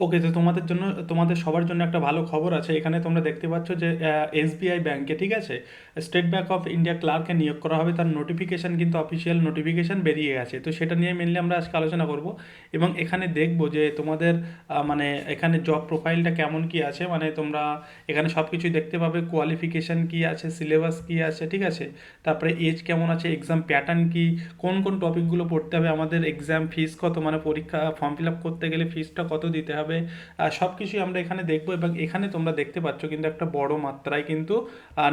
ওকে তো তোমাদের জন্য, তোমাদের সবার জন্য একটা ভালো খবর আছে। এখানে তোমরা দেখতে পাচ্ছ যে এসবিআই ব্যাংকে ঠিক আছে? স্টেট ব্যাঙ্ক অফ ইন্ডিয়া ক্লার্কে নিয়োগ করা হবে। তার নোটিফিকেশান কিন্তু অফিসিয়াল নোটিফিকেশান বেরিয়ে গেছে। তো সেটা নিয়ে মেনলি আমরা আজকে আলোচনা করব। এবং এখানে দেখব যে, তোমাদের মানে এখানে জব প্রোফাইলটা কেমন কি আছে? মানে তোমরা এখানে সব কিছুই দেখতে পাবে। কোয়ালিফিকেশান কি আছে? সিলেবাস কি আছে? ঠিক আছে? তারপরে এজ কেমন আছে? এক্সাম প্যাটার্ন কি? কোন কোন টপিকগুলো পড়তে হবে? আমাদের এক্সাম ফিস কত? মানে পরীক্ষা ফর্ম ফিল আপ করতে গেলে ফিসটা কত দিতে হবে? সব কিছুই আমরা এখানে দেখব এবং এখানে তোমরা দেখতে পাচ্ছ কিন্তু একটা বড় মাত্রায় কিন্তু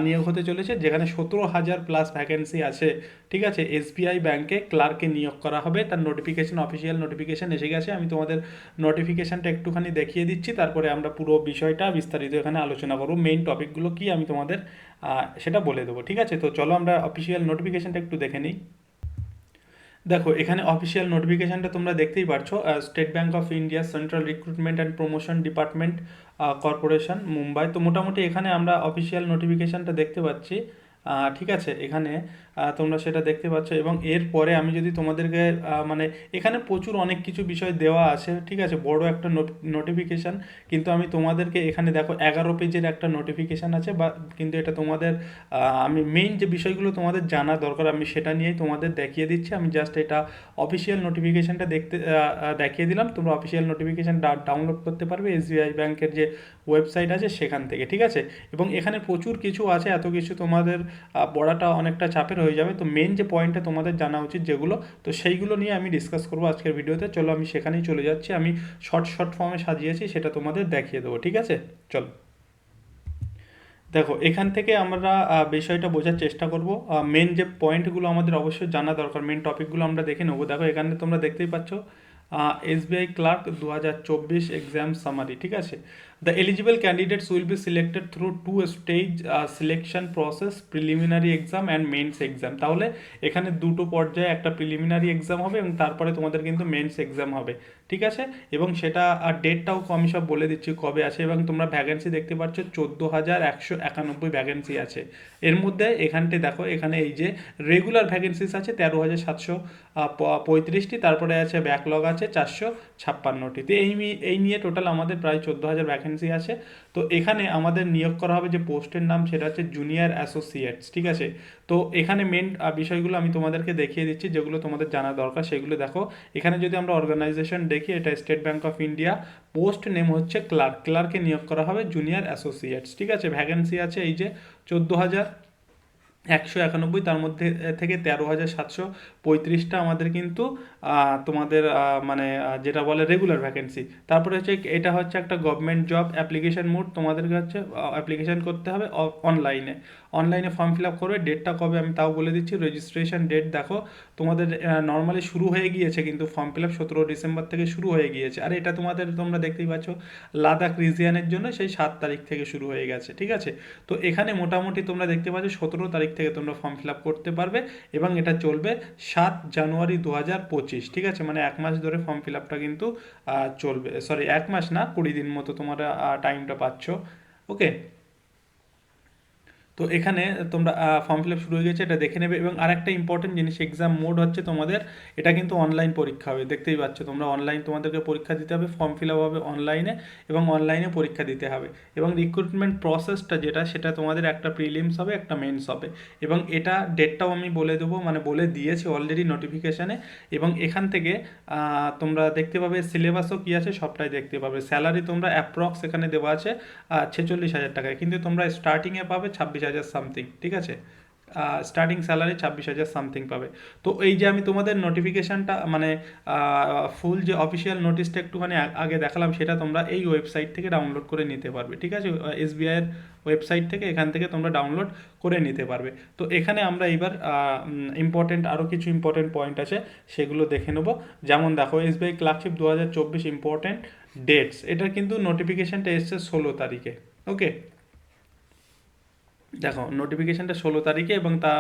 নিয়োগ হতে চলেছে, যেখানে সতেরো হাজার প্লাস ভ্যাকেন্সি আছে। ঠিক আছে? এসবিআই ব্যাংকে ক্লার্কে নিয়োগ করা হবে। তার নোটিফিকেশন অফিসিয়াল নোটিফিকেশন এসে গেছে। আমি তোমাদের নোটিফিকেশনটা একটুখানি দেখিয়ে দিচ্ছি, তারপরে আমরা পুরো বিষয়টা বিস্তারিত এখানে আলোচনা করব। মেইন টপিকগুলো কি আমি তোমাদের সেটা বলে দেবো। ঠিক আছে? তো চলো আমরা অফিসিয়াল নোটিফিকেশানটা একটু দেখে নিই। দেখো, এখানে অফিসিয়াল নোটিফিকেশানটা তোমরা দেখতেই পারছ state bank of India central recruitment and promotion department corporation Mumbai. তো মোটামুটি এখানে আমরা অফিসিয়াল নোটিফিকেশানটা দেখতে পাচ্ছি। ঠিক আছে, এখানে তোমরা সেটা দেখতে পাচ্ছ এবং এরপরে আমি যদি তোমাদেরকে মানে এখানে প্রচুর অনেক কিছু বিষয় দেওয়া আছে, ঠিক আছে, বড় একটা নোটিফিকেশান কিন্তু আমি তোমাদেরকে এখানে দেখো এগারো পেজের একটা নোটিফিকেশান আছে বা কিন্তু এটা তোমাদের আমি মেইন যে বিষয়গুলো তোমাদের জানা দরকার, আমি সেটা নিয়েই তোমাদের দেখিয়ে দিচ্ছি। আমি জাস্ট এটা অফিসিয়াল নোটিফিকেশানটা দেখতে দেখিয়ে দিলাম। তোমরা অফিসিয়াল নোটিফিকেশান ডাউনলোড করতে পারবে এসবিআই ব্যাংকের যে ওয়েবসাইট আছে সেখান থেকে, ঠিক আছে? এবং এখানে প্রচুর কিছু আছে, এত কিছু তোমাদের পড়াটা অনেকটা চাপের হয়ে যাবে। তো মেন যে পয়েন্টটা তোমাদের জানা উচিত যেগুলো, তো সেইগুলো নিয়ে আমি ডিসকাস করব আজকের ভিডিওতে। চলো আমি সেখানেই চলে যাচ্ছি। আমি শর্ট শর্ট ফর্মে সাজিয়েছি, সেটা তোমাদের দেখিয়ে দেবো, ঠিক আছে? চলো। দেখো, এখান থেকে আমরা বিষয়টা বোঝার চেষ্টা করব। মেন যে পয়েন্টগুলো আমাদের অবশ্যই জানা দরকার মেন টপিকগুলো আমরা দেখে নেব। দেখো, এখানে তোমরা দেখতেই পাচ্ছ এসবিআই ক্লার্ক দু হাজার চব্বিশ এক্সাম সামারি ঠিক আছে? The eligible candidates will be selected through two stage selection process preliminary exam and mains exam তাহলে এখানে দুটো পর্যায়ে একটা প্রিলিমিনারি এক্সাম হবে এবং তারপরে তোমাদের কিন্তু মেন্স এক্সাম হবে, ঠিক আছে? এবং সেটা, আর ডেটটাও আমি সব বলে দিচ্ছি কবে আছে এবং তোমরা ভ্যাকেন্সি দেখতে পাচ্ছ চোদ্দ হাজার একশো একানব্বই ভ্যাকেন্সি আছে। এর মধ্যে এখানটে দেখো, এখানে এই যে রেগুলার ভ্যাকেন্সিস আছে তেরো হাজার সাতশো পঁয়ত্রিশটি, তারপরে আছে ব্যাকলগ আছে চারশো ছাপ্পান্নটি। তো এই এই নিয়ে টোটাল আমাদের প্রায় চোদ্দ হাজার ভ্যাকেন্সি আছে। তো এখানে আমাদের নিয়োগ করা হবে যে পোস্টের নাম, সেটা হচ্ছে জুনিয়র অ্যাসোসিয়েটস ঠিক আছে? তো এখানে মেন বিষয়গুলো আমি তোমাদেরকে দেখিয়ে দিচ্ছি, যেগুলো তোমাদের জানা দরকার, সেগুলো দেখো। এখানে যদি আমরা অর্গানাইজেশন দেখি, এটা state bank of India post name হচ্ছে ক্লার্ক ক্লার্কে নিয়োগ করা হবে জুনিয়র অ্যাসোসিয়েটস ঠিক আছে? ভ্যাকেন্সি আছে এই যে চোদ্দ হাজার একশো একানব্বই, তার মধ্যে থেকে তেরো হাজার সাতশো পঁয়ত্রিশটা আমাদের কিন্তু তোমাদের মানে যেটা বলে রেগুলার ভ্যাকেন্সি তারপরে হচ্ছে এটা হচ্ছে একটা গভর্নমেন্ট জব অ্যাপ্লিকেশন মোড তোমাদেরকে হচ্ছে অ্যাপ্লিকেশন করতে হবে অনলাইনে অনলাইনে ফর্ম ফিল আপ করবে ডেটটা কবে আমি তাও বলে দিচ্ছি রেজিস্ট্রেশন ডেট দেখো, তোমাদের নর্মালি শুরু হয়ে গিয়েছে কিন্তু ফর্ম ফিল আপ সতেরো ডিসেম্বর থেকে শুরু হয়ে গিয়েছে। আর এটা তোমাদের, তোমরা দেখতেই পাচ্ছ লাদাখ রিজিয়ানের জন্য সেই সাত তারিখ থেকে শুরু হয়ে গেছে, ঠিক আছে? তো এখানে মোটামুটি তোমরা দেখতে পাচ্ছ, সতেরো তারিখ থেকে তোমরা ফর্ম ফিল আপ করতে পারবে এবং এটা চলবে সাত জানুয়ারি দু হাজার পঁচিশ, ঠিক আছে? মানে এক মাস ধরে ফর্ম ফিল আপটা কিন্তু চলবে সরি এক মাস না, কুড়ি দিন মতো তোমরা টাইমটা পাচ্ছ ওকে তো এখানে তোমরা ফর্ম ফিল আপ শুরু হয়ে গেছে, এটা দেখে নেবে। এবং আরেকটা ইম্পর্টেন্ট জিনিস এক্সাম মোড হচ্ছে তোমাদের, এটা কিন্তু অনলাইন পরীক্ষা হবে, দেখতেই পাচ্ছ। তোমরা অনলাইন তোমাদেরকে পরীক্ষা দিতে হবে ফর্ম ফিল আপ হবে অনলাইনে এবং অনলাইনে পরীক্ষা দিতে হবে। এবং রিক্রুটমেন্ট প্রসেসটা যেটা, সেটা তোমাদের একটা প্রিলিমস হবে, একটা মেন্স হবে। এবং এটা ডেটটাও আমি বলে দেবো মানে বলে দিয়েছি অলরেডি নোটিফিকেশানে এবং এখান থেকে তোমরা দেখতে পাবে সিলেবাসও কী আছে, সবটাই দেখতে পাবে। স্যালারি তোমরা অ্যাপ্রক্স এখানে দেওয়া আছে ছেচল্লিশ হাজার টাকায়। কিন্তু তোমরা স্টার্টিংয়ে পাবে ছাব্বিশ হাজার সামথিং ঠিক আছে? স্টার্টিং স্যালারি ছাব্বিশ হাজার সামথিং পাবে। তো এই যে আমি তোমাদের নোটিফিকেশানটা মানে ফুল যে অফিসিয়াল নোটিশটা একটুখানি আগে দেখালাম, সেটা তোমরা এই ওয়েবসাইট থেকে ডাউনলোড করে নিতে পারবে, ঠিক আছে? এসবিআইয়ের ওয়েবসাইট থেকে এখান থেকে তোমরা ডাউনলোড করে নিতে পারবে। তো এখানে আমরা এবার ইম্পর্টেন্ট আরও কিছু ইম্পর্টেন্ট পয়েন্ট আছে, সেগুলো দেখে নেব। যেমন দেখো এসবিআই ক্লার্কশিপ দু হাজার চব্বিশ ইম্পর্টেন্ট ডেটস এটার কিন্তু নোটিফিকেশানটা এসছে ষোলো তারিখে ওকে দেখো নোটিফিকেশানটা ষোলো তারিখে এবং তা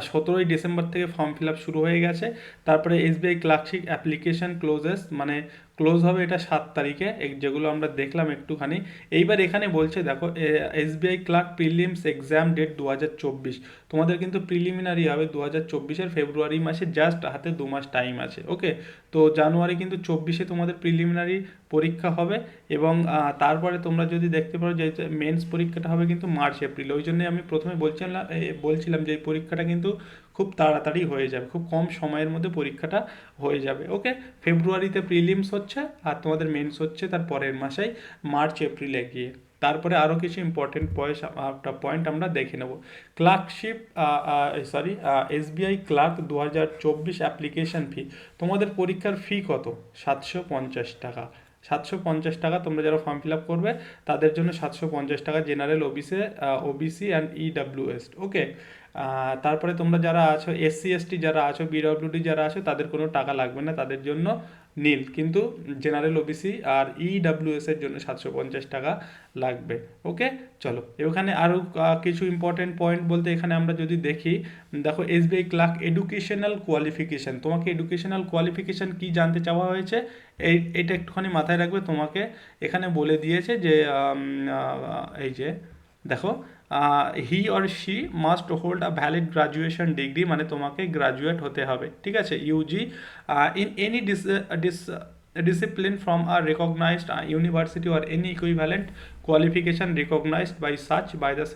সতেরোই ডিসেম্বর থেকে ফর্ম ফিল আপ শুরু হয়ে গেছে। তারপরে এসবিআই ক্লার্কশিপ অ্যাপ্লিকেশান ক্লোজেস মানে ক্লোজ হবে এটা সাত তারিখে। যেগুলো আমরা দেখলাম একটুখানি। এইবার এখানে বলছে, দেখো S SBI clerk prelims exam date দু হাজার চব্বিশ। তোমাদের কিন্তু প্রিলিমিনারি হবে দু হাজার ফেব্রুয়ারি মাসে জাস্ট হাতে দু মাস টাইম আছে ওকে তো জানুয়ারি কিন্তু চব্বিশে তোমাদের প্রিলিমিনারি পরীক্ষা হবে এবং তারপরে তোমরা যদি দেখতে পারো যে মেন্স পরীক্ষাটা হবে কিন্তু মার্চ, এপ্রিল। ওই জন্যই আমি প্রথমে বলছিলাম বলছিলাম যে, এই পরীক্ষাটা কিন্তু খুব তাড়াতাড়ি হয়ে যাবে, খুব কম সময়ের মধ্যে পরীক্ষাটা হয়ে যাবে। ওকে ফেব্রুয়ারিতে প্রিলিমস হচ্ছে আর তোমাদের মেন্স হচ্ছে তার পরের মাসেই মার্চ, এপ্রিলে গিয়ে। তারপরে আরও কিছু ইম্পর্টেন্ট পয়েন্ট পয়েন্ট আমরা দেখে নেব। ক্লার্কশিপ সরি এসবিআই ক্লার্ক দু হাজার চব্বিশ অ্যাপ্লিকেশন ফি তোমাদের পরীক্ষার ফি কত? সাতশো পঞ্চাশ টাকা। সাতশো পঞ্চাশ টাকা তোমরা যারা ফর্ম ফিল আপ করবে, তাদের জন্য সাতশো পঞ্চাশ টাকা general OBC OBC and EWS okay তারপরে তোমরা যারা আছো এসসি এসটি যারা আছো বিডব্লিউডি যারা আছো, তাদের কোনো টাকা লাগবে না, তাদের জন্য নীল। কিন্তু জেনারেল ওবিসি আর ইডাব্লিউএস এর জন্য সাতশো পঞ্চাশ টাকা লাগবে ওকে চলো, এখানে আরও কিছু ইম্পর্টেন্ট পয়েন্ট বলতে এখানে আমরা যদি দেখি, দেখো এসবিআই ক্লার্ক এডুকেশনাল কোয়ালিফিকেশান তোমাকে এডুকেশনাল কোয়ালিফিকেশান কি জানতে চাওয়া হয়েছে? এই, এটা একটুখানি মাথায় রাখবে, তোমাকে এখানে বলে দিয়েছে যে এই যে দেখো he or she must hold a valid graduation degree মানে তোমাকে গ্রাজুয়েট হতে হবে ঠিক আছে? UG in any dis dis discipline from a recognized uh, university or any equivalent qualification recognized by such by the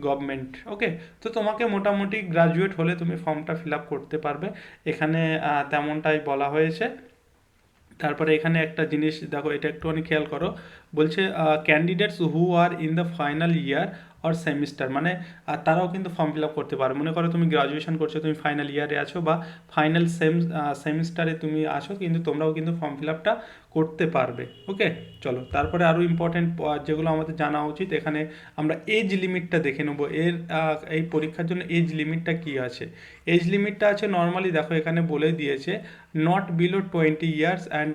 government okay তো তোমাকে মোটামুটি graduate হলে তুমি ফর্মটা ফিল আপ করতে পারবে। এখানে তেমনটাই বলা হয়েছে। তারপরে এখানে একটা জিনিস, দেখো এটা একটুখানি খেয়াল করো। বলছে candidates who are in the final year or semester মানে তারাও কিন্তু ফর্ম ফিল আপ করতে পারো মনে করো তুমি গ্রাজুয়েশন করছ, তুমি ফাইনাল ইয়ারে আছো বা ফাইনাল সেম সেমিস্টারে তুমি আছো, কিন্তু তোমরাও কিন্তু ফর্ম ফিল আপটা করতে পারবে। ওকে চলো, তারপরে আরও ইম্পর্টেন্ট যেগুলো আমাদের জানা উচিত, এখানে আমরা এজ লিমিটটা দেখে নেব। এর এই পরীক্ষার জন্য এজ লিমিটটা কি আছে? এজ লিমিটটা আছে নর্মালি দেখো এখানে বলে দিয়েছে not below twenty years and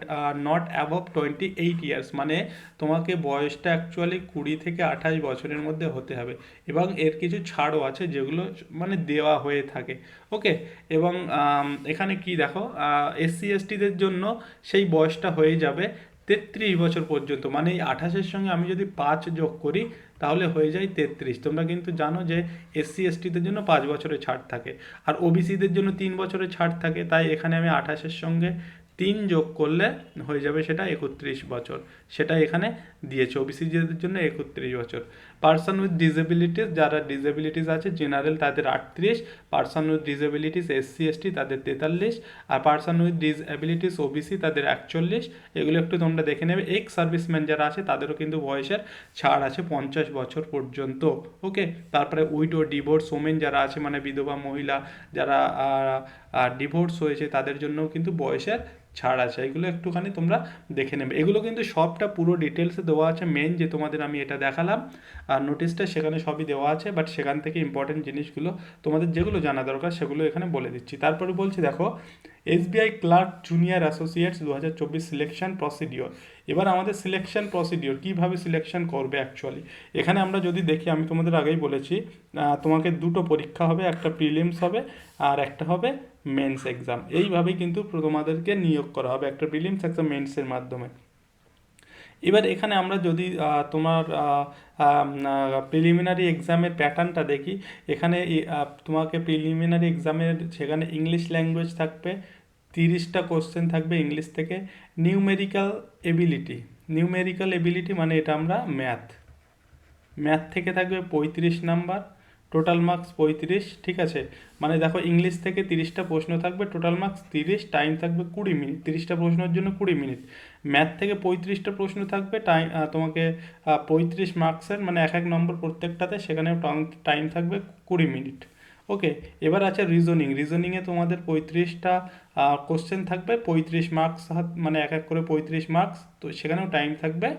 not above twenty eight years মানে তোমাকে বয়সটা অ্যাকচুয়ালি কুড়ি থেকে আঠাশ বছরের মধ্যে হতে হবে। এবং এর কিছু ছাড়ও আছে যেগুলো মানে দেওয়া হয়ে থাকে। ওকে? এবং এখানে কি দেখো? এসসি এসটিদের জন্য সেই বয়সটা হয়ে যাবে তেত্রিশ বছর পর্যন্ত। মানে এই আঠাশের সঙ্গে আমি যদি পাঁচ যোগ করি, তাহলে হয়ে যায় তেত্রিশ। তোমরা কিন্তু জানো যে এসসি এসটিদের জন্য পাঁচ বছরের ছাড় থাকে। আর ওবিসিদের জন্য তিন বছরের ছাড় থাকে। তাই এখানে আমি আঠাশের সঙ্গে তিন যোগ করলে হয়ে যাবে সেটা একত্রিশ বছর। সেটা এখানে দিয়েছে। ওবিসিদের জন্য একত্রিশ বছর। পার্সন উইথ ডিসেবিলিটিস যারা ডিসেবিলিটিস আছে জেনারেল তাদের আটত্রিশ person with disabilities SC ST তাদের তেতাল্লিশ, আর পার্সন উইথ ডিসএবিলিটিস ওবিসি তাদের একচল্লিশ। এগুলো একটু তোমরা দেখে নেবে। এক্স সার্ভিসম্যান যারা আছে, তাদেরও কিন্তু বয়সের ছাড় আছে পঞ্চাশ বছর পর্যন্ত। ওকে তারপরে উইডো ডিভোর্স ওমেন যারা আছে মানে বিধবা, মহিলা যারা ডিভোর্স হয়েছে, তাদের জন্যও কিন্তু বয়সের ছাড় আছে, এগুলো একটুখানি তোমরা দেখে নেবে। এগুলো কিন্তু সবটা পুরো ডিটেলসে দেওয়া আছে মেন যে তোমাদের আমি এটা দেখালাম, আর নোটিশটা সেখানে সবই দেওয়া আছে বাট সেখান থেকে ইম্পর্টেন্ট জিনিসগুলো তোমাদের যেগুলো জানা দরকার সেগুলো এখানে বলে দিচ্ছি। তারপরে বলছি, দেখো এসবিআই ক্লার্ক জুনিয়র অ্যাসোসিয়েটস দু হাজার চব্বিশ সিলেকশন প্রসিডিওর। এবার আমাদের সিলেকশন প্রসিডিওর, কীভাবে সিলেকশন করবে অ্যাকচুয়ালি এখানে আমরা যদি দেখি, আমি তোমাদের আগেই বলেছি তোমাকে দুটো পরীক্ষা হবে, একটা প্রিলিমস হবে আর একটা হবে মেন্স এক্সাম এইভাবেই কিন্তু তোমাদেরকে নিয়োগ করা হবে, একটা প্রিলিমস একটা মেন্সের মাধ্যমে। এবার এখানে আমরা যদি তোমার প্রিলিমিনারি এক্সামের প্যাটার্নটা দেখি, এখানে তোমাকে প্রিলিমিনারি এক্সামের সেখানে ইংলিশ ল্যাঙ্গুয়েজ থাকবে তিরিশটা কোশ্চেন থাকবে ইংলিশ থেকে। নিউমেরিক্যাল এবিলিটি নিউমেরিক্যাল এবিলিটি মানে এটা আমরা ম্যাথ ম্যাথ থেকে থাকবে পঁয়ত্রিশ নাম্বার টোটাল মার্কস পঁয়ত্রিশ, ঠিক আছে? মানে দেখো ইংলিশ থেকে তিরিশটা প্রশ্ন থাকবে টোটাল মার্কস তিরিশ টাইম থাকবে কুড়ি মিনিট তিরিশটা প্রশ্নের জন্য কুড়ি মিনিট ম্যাথ থেকে পঁয়ত্রিশটা প্রশ্ন থাকবে টাইম তোমাকে পঁয়ত্রিশ মার্কসের মানে এক এক নম্বর প্রত্যেকটাতে সেখানে টাইম থাকবে কুড়ি মিনিট ওকে এবার আছে রিজনিং রিজনিংয়ে তোমাদের পঁয়ত্রিশটা কোশ্চেন থাকবে, পঁয়ত্রিশ মার্কস মানে এক এক করে পঁয়ত্রিশ মার্কস তো সেখানেও টাইম থাকবে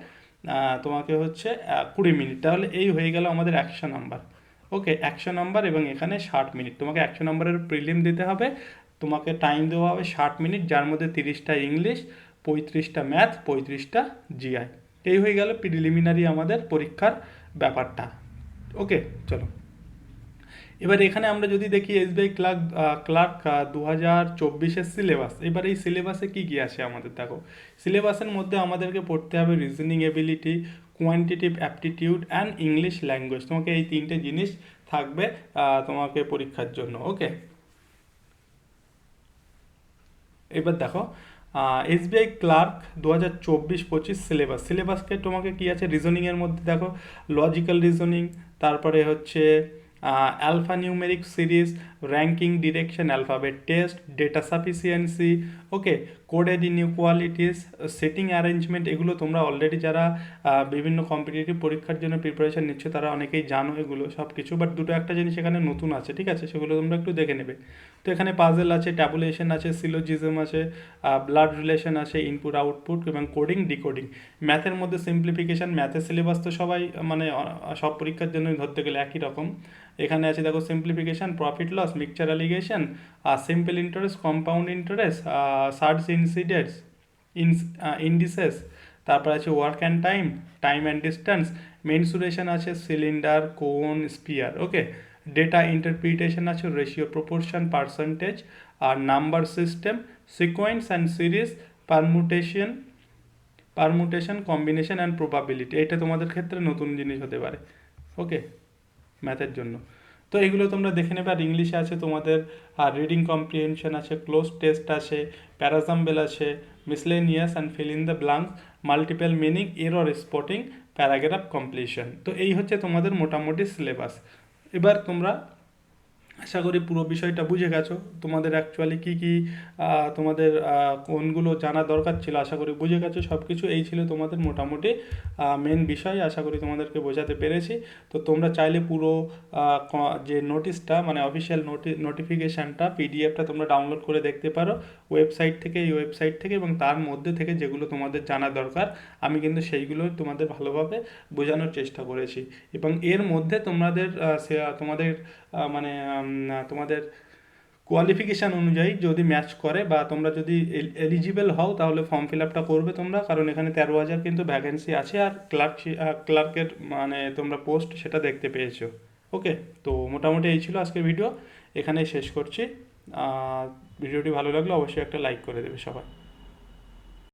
তোমাকে হচ্ছে কুড়ি মিনিট তাহলে এই হয়ে গেল আমাদের একশো নাম্বার ওকে একশো নাম্বার এবং এখানে ষাট মিনিট তোমাকে একশো নাম্বারের প্রিলিম দিতে হবে। তোমাকে টাইম দেওয়া হবে ষাট মিনিট যার মধ্যে তিরিশটা ইংলিশ পঁয়ত্রিশটা ম্যাথ পঁয়ত্রিশটা জিআই এই হয়ে গেল প্রিলিমিনারি আমাদের পরীক্ষার ব্যাপারটা। ওকে চলো। এবার এখানে আমরা যদি দেখি এসবিআই ক্লার্ক ক্লার্ক দু হাজার চব্বিশের সিলেবাস এবার এই সিলেবাসে কী কী আছে আমাদের? দেখো সিলেবাসের মধ্যে আমাদেরকে পড়তে হবে reasoning ability quantitative aptitude and English language তোমাকে এই তিনটে জিনিস থাকবে তোমাকে পরীক্ষার জন্য ওকে এবার দেখো এসবিআই ক্লার্ক দু হাজার চব্বিশ পঁচিশ সিলেবাস সিলেবাসকে তোমাকে কী আছে? রিজনিংয়ের মধ্যে দেখো লজিক্যাল রিজনিং তারপরে হচ্ছে alpha numeric series ranking direction alphabet test data sufficiency okay coded inequalities setting arrangement এগুলো তোমরা অলরেডি যারা বিভিন্ন কম্পিটিটিভ পরীক্ষার জন্য প্রিপারেশন নিচ্ছ, তারা অনেকেই জানো এগুলো সব কিছু বাট দুটো একটা জিনিস এখানে নতুন আছে, ঠিক আছে? সেগুলো তোমরা একটু দেখে নেবে। তো এখানে পাজেল আছে ট্যাবুলেশন আছে সিলোজিজম আছে ব্লাড রিলেশন আছে ইনপুট আউটপুট এবং কোডিং ডিকোডিং ম্যাথের মধ্যে সিম্পলিফিকেশন ম্যাথের সিলেবাস তো সবাই মানে সব পরীক্ষার জন্য ধরতে গেলে একই রকম। এখানে আছে, দেখো simplification profit loss mixture alligation simple interest compound interest search incidents indices তারপর আছে work and time time and distance mensuration আছে cylinder cone sphere okay data interpretation আছে ratio proportion percentage R number system sequence and series permutation permutation combination and probability এটা তোমাদের ক্ষেত্রে নতুন জিনিস হতে পারে ওকে ম্যাথের জন্য। তো এগুলো তোমরা দেখে নেবে। আর ইংলিশে আছে তোমাদের, আর রিডিং কম্প্রিহেনশন আছে ক্লোজ টেস্ট আছে প্যারাজাম্বেল আছে miscellaneous and fill in the blank multiple meaning error spotting paragraph completion তো এই হচ্ছে তোমাদের মোটামুটি সিলেবাস এবার তোমরা আশা করি পুরো বিষয়টা বুঝে গেছো। তোমাদের অ্যাকচুয়ালি কী কী তোমাদের কোনগুলো জানা দরকার ছিল আশা করি বুঝে গেছো। সব কিছু এই ছিল তোমাদের মোটামুটি মেন বিষয়, আশা করি তোমাদেরকে বোঝাতে পেরেছি। তো তোমরা চাইলে পুরো যে নোটিশটা মানে অফিসিয়াল নোটি নোটিফিকেশানটা পিডিএফটা তোমরা ডাউনলোড করে দেখতে পারো। ওয়েবসাইট থেকে, এই ওয়েবসাইট থেকে এবং তার মধ্যে থেকে যেগুলো তোমাদের জানা দরকার, আমি কিন্তু সেইগুলো তোমাদের ভালোভাবে বোঝানোর চেষ্টা করেছি। এবং এর মধ্যে তোমাদের তোমাদের মানে তোমাদের কোয়ালিফিকেশান অনুযায়ী যদি ম্যাচ করে বা তোমরা যদি এলিজিবল হও, তাহলে ফর্ম ফিল আপটা করবে তোমরা। কারণ এখানে তেরো হাজার কিন্তু ভ্যাকেন্সি আছে আর ক্লার্ক ক্লার্কের মানে তোমরা পোস্ট সেটা দেখতে পেয়েছ। ওকে তো মোটামুটি এই ছিল আজকের ভিডিও এখানেই শেষ করছি। ভিডিওটি ভালো লাগলে অবশ্যই একটা লাইক করে দেবে সবাই।